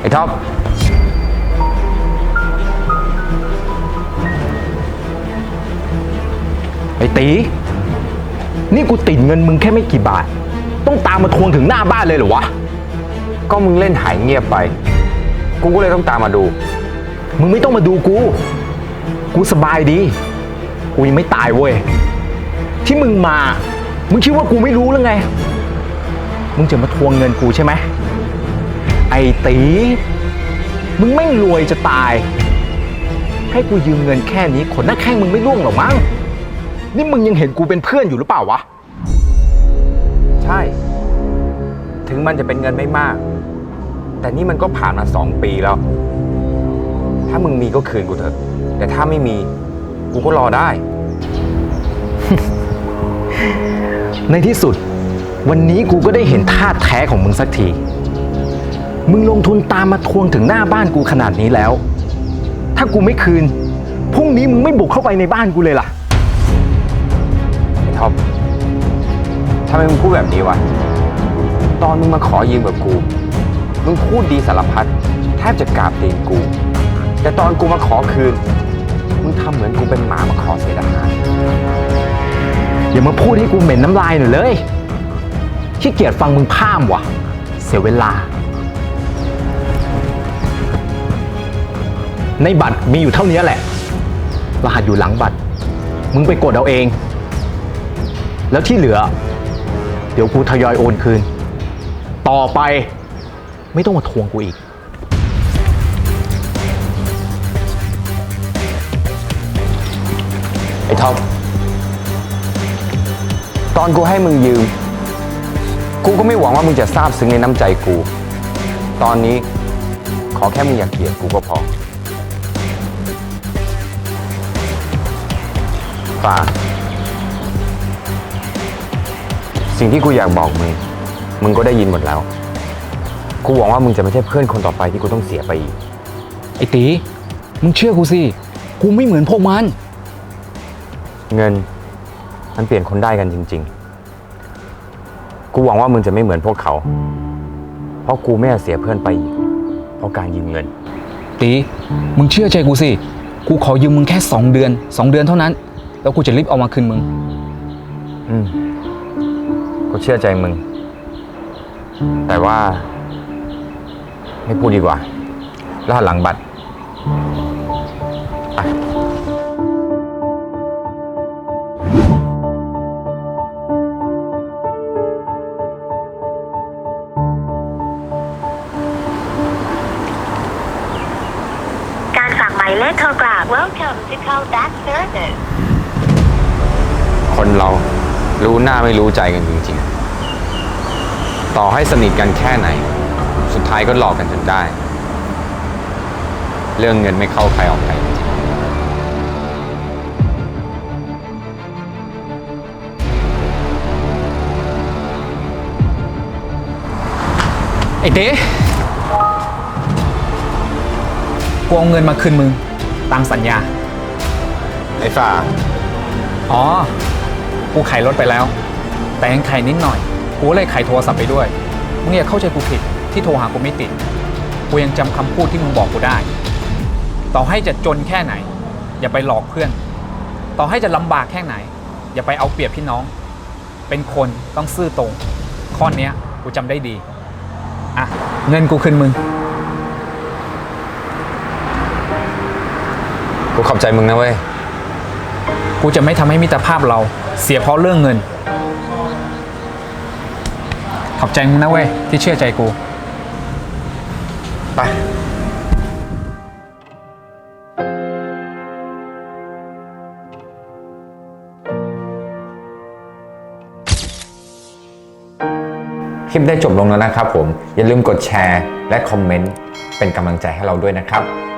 ไอ้ท็อป ไอ้ตี นี่กูติดเงินมึงแค่ไม่กี่บาท ต้องตามมาทวงถึงหน้าบ้านเลยเหรอวะ ก็มึงเล่นหายเงียบไป กูก็เลยต้องตามมาดู มึงไม่ต้องมาดูกู กูสบายดี กูยังไม่ตายเว้ย ที่มึงมา มึงคิดว่ากูไม่รู้หรือไง มึงจะมาทวงเงินกูใช่ไหม ไอ้ตี มึงไม่งรวยจะตาย ให้กูยืมเงินแค่นี้ขนหน้าแข้งมึงไม่ร่วงหรอกมั้ง นี่มึงยังเห็นกูเป็นเพื่อนอยู่หรือเปล่าวะ ใช่ ถึงมันจะเป็นเงินไม่มาก แต่นี่มันก็ผ่านมาสองปีแล้ว ถ้ามึงมีก็คืนกูเถอะ แต่ถ้าไม่มี กูก็รอได้ ในที่สุด วันนี้กูก็ได้เห็นท่าแท้ของมึงสักที มึงลงทุนตามมาทวงถึงหน้าบ้านกูขนาดนี้แล้ว ถ้ากูไม่คืน พรุ่งนี้มึงไม่บุกเข้าไปในบ้านกูเลยล่ะไอ้ท็อปทำไมมึงพูดแบบนี้วะ ตอนมึงมาขอยืมกับกู มึงพูดดีสารพัด แทบจะกราบตีนกู แต่ตอนกูมาขอคืน มึงทำเหมือนกูเป็นหมามาขอเศษอาหาร อย่ามาพูดให้กูเหม็นน้ำลายหน่อยเลย ขี้เกียจฟังมึงพร่ามวะเสียเวลา ในบัตรมีอยู่เท่านี้แหละ รหัสอยู่หลังบัตร มึงไปกดเอาเอง แล้วที่เหลือ เดี๋ยวกูทยอยโอนคืน ต่อไปไม่ต้องมาทวงกูอีก ไอ้ท็อปตอนกูให้มึงยืม กูก็ไม่หวังว่ามึงจะซาบซึ้งในน้ำใจกู ตอนนี้ขอแค่มึงอย่าเกลียดกูก็พอ ฝ่าสิ่งที่กูอยากบอกมึง มึงก็ได้ยินหมดแล้ว กูหวังว่ามึงจะไม่ใช่เพื่อนคนต่อไปที่กูต้องเสียไปอีก ไอ้ตี มึงเชื่อกูสิ กูไม่เหมือนพวกมัน เงิน มันเปลี่ยนคนได้กันจริง ๆ กูหวังว่ามึงจะไม่เหมือนพวกเขา เพราะกูไม่อยากเสียเพื่อนไปอีก เพราะการยืมเงิน ตี มึงเชื่อใจกูสิ กูขอยืมมึงแค่2เดือน2เดือนเท่านั้น แล้วกูจะรีบเอามาคืนมึง อืมกูเชื่อใจมึง แต่ว่า ไม่พูดดีกว่ารหัสหลังบัตรการฝากหมายเลขโทรกลับ Welcome to call back service คนเรารู้หน้าไม่รู้ใจกันจริงๆ ต่อให้สนิทกันแค่ไหน สุดท้ายก็หลอกกันจนได้ เรื่องเงินไม่เข้าใครออกใครจริงไอ้ตีกูเอาเงินมาคืนมึง ตามสัญญา ไอ้ฝ่า อ๋อ กูขายรถไปแล้ว แต่ยังขายนิดหน่อย กูเลยขายโทรศัพท์ไปด้วย มึงอย่าเข้าใจกูผิดที่โทรหากูไม่ติด กูยังจำคำพูดที่มึงบอกกูได้ ต่อให้จะจนแค่ไหน อย่าไปหลอกเพื่อน ต่อให้จะลำบากแค่ไหน อย่าไปเอาเปรียบพี่น้อง เป็นคนต้องซื่อตรง ข้อเนี้ยกูจำได้ดี อะ เงินกูคืนมึง กูขอบใจมึงนะเว้ย กูจะไม่ทำให้มิตรภาพเรา เสียเพราะเรื่องเงิน ขอบใจมึงนะเว้ย ที่เชื่อใจกู ไป คลิปได้จบลงแล้วนะครับผม อย่าลืมกดแชร์และคอมเมนต์เป็นกำลังใจให้เราด้วยนะครับ